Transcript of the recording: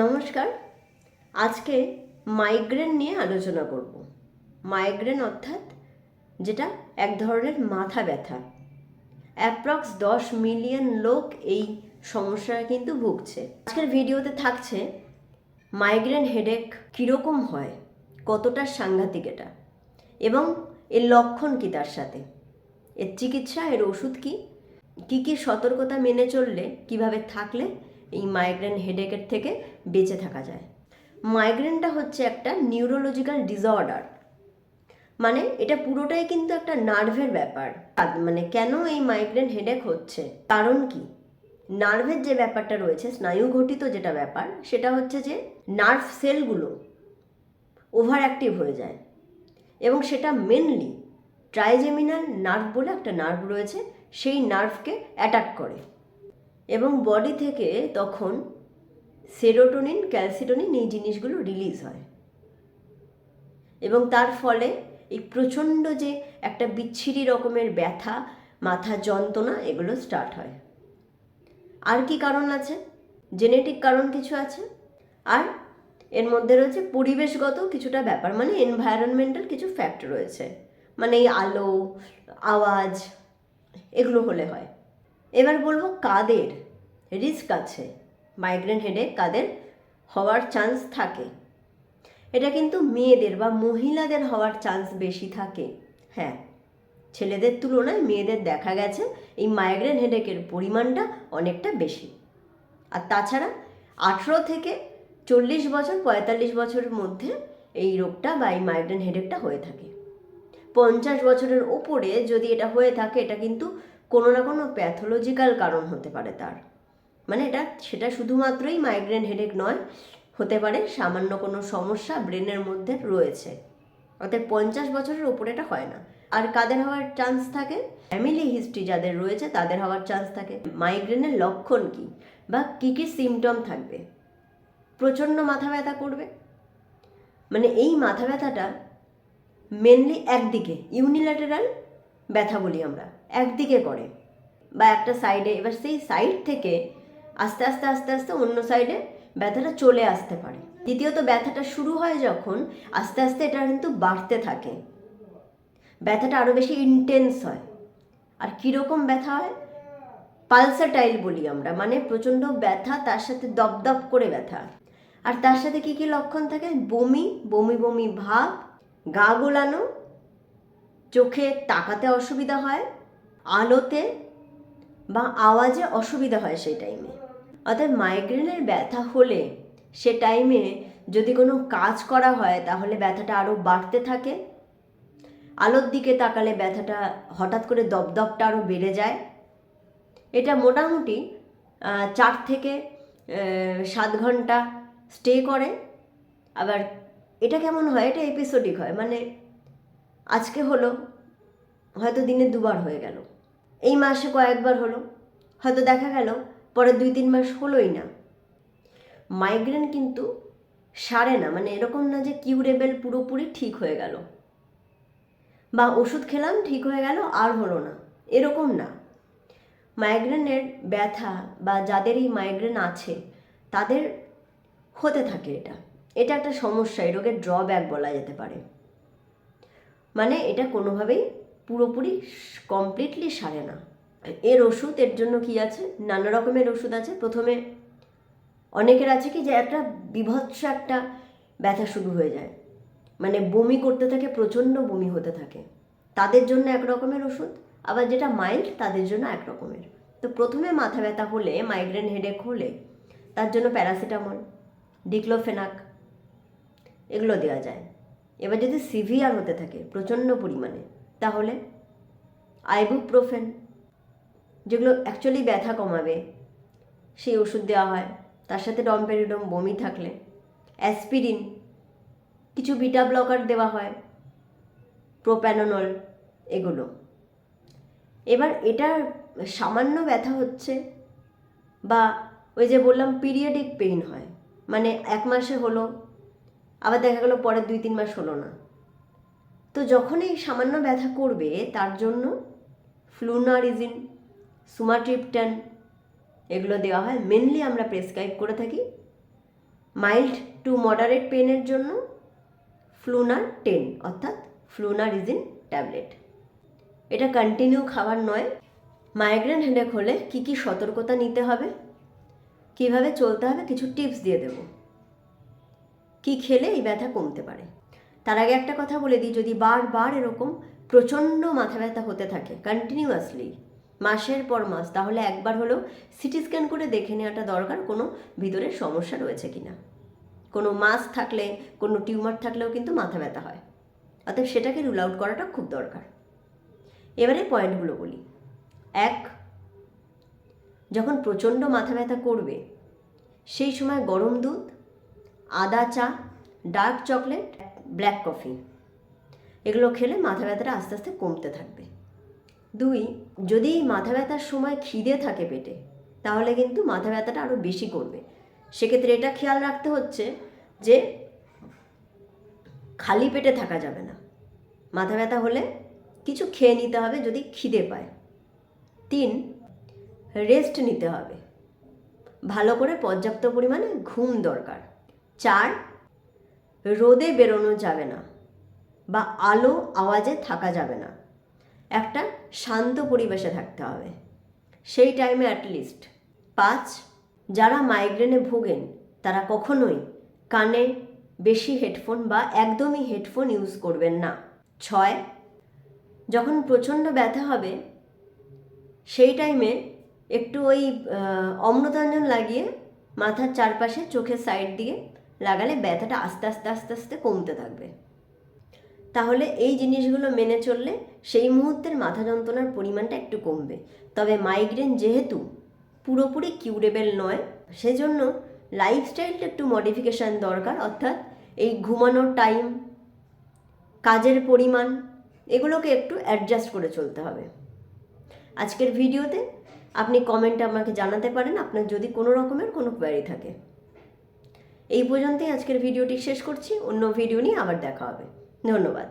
নমস্কার। আজকে মাইগ্রেন নিয়ে আলোচনা করব। মাইগ্রেন অর্থাৎ যেটা এক ধরনের মাথা ব্যথা। অ্যাপ্রক্স দশ মিলিয়ন লোক এই সমস্যায় কিন্তু ভুগছে। আজকের ভিডিওতে থাকছে মাইগ্রেন হেডেক কীরকম হয়, কতটা সাংঘাতিক এটা, এবং এর লক্ষণ কি তার সাথে, এর চিকিৎসা, এর ওষুধ কি, কী কী সতর্কতা মেনে চললে, কীভাবে থাকলে এই মাইগ্রেন হেডেকের থেকে বেঁচে থাকা যায়। মাইগ্রেনটা হচ্ছে একটা নিউরোলজিক্যাল ডিসঅর্ডার মানে এটা পুরোটাই কিন্তু একটা নার্ভের ব্যাপার। মানে কেন এই মাইগ্রেন হেডেক হচ্ছে? কারণ কি? নার্ভের যে ব্যাপারটা রয়েছে স্নায়ু ঘটিত যেটা ব্যাপার, সেটা হচ্ছে যে নার্ভ সেলগুলো ওভার অ্যাক্টিভ হয়ে যায়। এবং সেটা মেনলি ট্রাইজেমিনাল নার্ভ বলে একটা নার্ভ রয়েছে, সেই নার্ভকে অ্যাটাক করে। এবং বডি থেকে তখন সেরোটোনিন ক্যালসিটোনিন এই জিনিসগুলো রিলিজ হয়। এবং তার ফলে এই প্রচণ্ড যে একটা বিচ্ছিরি রকমের ব্যথা, মাথা যন্ত্রণা, এগুলো স্টার্ট হয়। আর কি কারণ আছে? জেনেটিক কারণ কিছু আছে? আর এর মধ্যে রয়েছে পরিবেশগত কিছুটা ব্যাপার মানে এনভায়রনমেন্টাল কিছু ফ্যাক্ট রয়েছে। মানে এই আলো, আওয়াজ, এগুলো হলে হয়। এবার বলব কাদের রিস্ক আছে? মাইগ্রেন হেডেক কাদের হওয়ার চান্স থাকে? এটা কিন্তু মেয়েদের বা মহিলাদের হওয়ার চান্স বেশি থাকে। হ্যাঁ ছেলেদের তুলনায় মেয়েদের দেখা গেছে, এই মাইগ্রেন হেডেকের পরিমাণটা অনেকটা বেশি। আর তাছাড়া আঠেরো থেকে চল্লিশ বছর, পঁয়তাল্লিশ বছরের মধ্যে এই রোগটা বা এই মাইগ্রেন হেডেকটা হয়ে থাকে। পঞ্চাশ বছরের ওপরে যদি এটা হয়ে থাকে, এটা কিন্তু কোনো না কোনো প্যাথোলজিক্যাল কারণ হতে পারে তার। মানে এটা, সেটা শুধুমাত্রই মাইগ্রেন হেডেক নয়, হতে পারে সামান্য কোনো সমস্যা ব্রেনের মধ্যে রয়েছে। অর্থাৎ পঞ্চাশ বছরের ওপরে এটা হয় না। আর কাদের হওয়ার চান্স থাকে? ফ্যামিলি হিস্ট্রি যাদের রয়েছে তাদের হওয়ার চান্স থাকে। মাইগ্রেনের লক্ষণ কি? বা কী কী সিমটম থাকবে? প্রচণ্ড মাথা ব্যথা করবে? মানে এই মাথা ব্যথাটা মেনলি একদিকে ইউনিল্যাটারাল ব্যথা বলি আমরা, একদিকে করে। বা একটা সাইডে এবার সেই সাইড থেকে আস্তে আস্তে আস্তে আস্তে অন্য সাইডে ব্যথাটা চলে আসতে পারে। দ্বিতীয়ত ব্যথাটা শুরু হয় যখন আস্তে আস্তে এটা কিন্তু বাড়তে থাকে। ব্যথাটা আরও বেশি ইন্টেন্স হয়। আর কীরকম ব্যথা হয়? পালসাটাইল বলি আমরা মানে প্রচণ্ড ব্যথা, তার সাথে দপদপ করে ব্যথা। আর তার সাথে কি কি লক্ষণ থাকে? বমি বমি বমি ভাব, গা গোলানো চোখে তাকাতে অসুবিধা হয়, আলোতে বা আওয়াজে অসুবিধা হয় সেই টাইমে অর্থাৎ মাইগ্রেনের ব্যথা হলে সে টাইমে যদি কোনো কাজ করা হয়, তাহলে ব্যথাটা আরও বাড়তে থাকে। আলোর দিকে তাকালে ব্যথাটা হঠাৎ করে দপদপটা আরও বেড়ে যায়। এটা মোটামুটি চার থেকে সাত ঘণ্টা স্টে করে। আবার এটা কেমন হয়? এটা এপিসোডিক হয়। মানে আজকে হলো, হয়তো দিনে দুবার হয়ে গেল। এই মাসে কয়েকবার হলো, হয়তো দেখা গেল, পরে দুই তিন মাস হলোই না। মাইগ্রেন কিন্তু সারে না মানে এরকম না যে কিউরেবেল পুরোপুরি ঠিক হয়ে গেল। বা ওষুধ খেলাম, ঠিক হয়ে গেল, আর হলো না। এরকম না। মাইগ্রেনের ব্যথা বা যাদের এই মাইগ্রেন আছে, তাদের হতে থাকে এটা। এটা একটা সমস্যা, এই রোগের ড্রব্যাক বলা যেতে পারে। মানে এটা কোনোভাবেই পুরোপুরি কমপ্লিটলি সারে না। এর ওষুধ, এর জন্য কি আছে? নানা রকমের ওষুধ আছে। প্রথমে অনেকের আছে কি যে একটা বিভৎস একটা ব্যথা শুরু হয়ে যায়। মানে বমি করতে থাকে, প্রচণ্ড বমি হতে থাকে। তাদের জন্য এক রকমের ওষুধ, আবার যেটা মাইল্ড তাদের জন্য এক রকমের। তো প্রথমে মাথা ব্যথা হলে মাইগ্রেন হেডেক হলে, তার জন্য প্যারাসিটামল ডিক্লোফেনাক এগুলো দেওয়া যায়। এবার যদি সিভিয়ার হতে থাকে প্রচণ্ড পরিমাণে, তাহলে আইবুপ্রোফেন, যেগুলো অ্যাকচুয়ালি ব্যথা কমাবে, সেই ওষুধ দেওয়া হয়। তার সাথে ডমপেরিডম বমি থাকলে, অ্যাসপিরিন, কিছু বিটা ব্লকার দেওয়া হয়, প্রোপ্যানোনল এগুলো। এবার এটার সামান্য ব্যথা হচ্ছে বা ওই যে বললাম পিরিয়ডিক পেইন হয় মানে এক মাসে হলো আবার দেখা গেলো পরের দুই, তিন মাস হলো না। তো যখন এই সামান্য ব্যথা করবে, তার জন্য ফ্লুনারিজিন, সুমাট্রিপটান এগুলো দেওয়া হয়। মেনলি আমরা প্রেসক্রাইব করে থাকি মাইল্ড টু মডারেট পেনের জন্য ফ্লুনার টেন অর্থাৎ ফ্লুনারিজিন ট্যাবলেট। এটা কন্টিনিউ খাবার নয়। মাইগ্রেন হেডেক হলে কী কী সতর্কতা নিতে হবে, কীভাবে চলতে হবে, কিছু টিপস দিয়ে দেব। কি খেলে এই ব্যথা কমতে পারে? তার আগে একটা কথা বলে দিই, যদি বারবার এরকম প্রচণ্ড মাথা ব্যথা হতে থাকে কন্টিনিউয়াসলি মাসের পর মাস, তাহলে একবার হলেও সিটি স্ক্যান করে দেখে নেওয়াটা দরকার, কোনো ভিতরে সমস্যা রয়েছে কি না। কোনো মাস থাকলে, কোনো টিউমার থাকলেও কিন্তু মাথা ব্যথা হয়। অতএব সেটাকে রুল আউট করাটা খুব দরকার। এবারে পয়েন্টগুলো বলি। এক, যখন প্রচণ্ড মাথা ব্যথা করবে, সেই সময় গরম দুধ আদা চা ডার্ক চকলেট ব্ল্যাক কফি এগুলো খেলে মাথা ব্যথাটা আস্তে আস্তে কমতে থাকবে। দুই, যদি মাথা ব্যথার সময় খিদে থাকে পেটে, তাহলে কিন্তু মাথা ব্যথাটা আরও বেশি করবে। সেক্ষেত্রে এটা খেয়াল রাখতে হচ্ছে যে খালি পেটে থাকা যাবে না। মাথা ব্যথা হলে কিছু খেয়ে নিতে হবে যদি খিদে পায়। তিন রেস্ট নিতে হবে। ভালো করে পর্যাপ্ত পরিমাণে ঘুম দরকার। চার, রোদে বেরোনো যাবে না বা আলো আওয়াজে থাকা যাবে না। একটা শান্ত পরিবেশে থাকতে হবে। সেই টাইমে অ্যাটলিস্ট পাঁচ, যারা মাইগ্রেনে ভোগেন, তারা কখনোই কানে বেশি হেডফোন বা একদমই হেডফোন ইউজ করবেন না। ছয়, যখন প্রচণ্ড ব্যথা হবে, সেই টাইমে একটু ওই অম্লতাঞ্জন লাগিয়ে মাথার চারপাশে চোখের সাইড দিয়ে লাগালে ব্যথাটা আস্তে আস্তে আস্তে আস্তে কমতে থাকবে। তাহলে এই জিনিসগুলো মেনে চললে সেই মুহূর্তের মাথা যন্ত্রণার পরিমাণটা একটু কমবে। তবে মাইগ্রেন যেহেতু পুরোপুরি কিউরেবেল নয়, সেজন্য লাইফস্টাইলটা একটু মডিফিকেশান দরকার, অর্থাৎ এই ঘুমানোর টাইম কাজের পরিমাণ, এগুলোকে একটু অ্যাডজাস্ট করে চলতে হবে। আজকের ভিডিওতে আপনি কমেন্টে আমাকে জানাতে পারেন, আপনার যদি কোনো রকমের কোনো কোয়ারি থাকে। এই পর্যন্তই আজকের ভিডিওটি শেষ করছি। অন্য ভিডিও নিয়ে আবার দেখা হবে। ধন্যবাদ।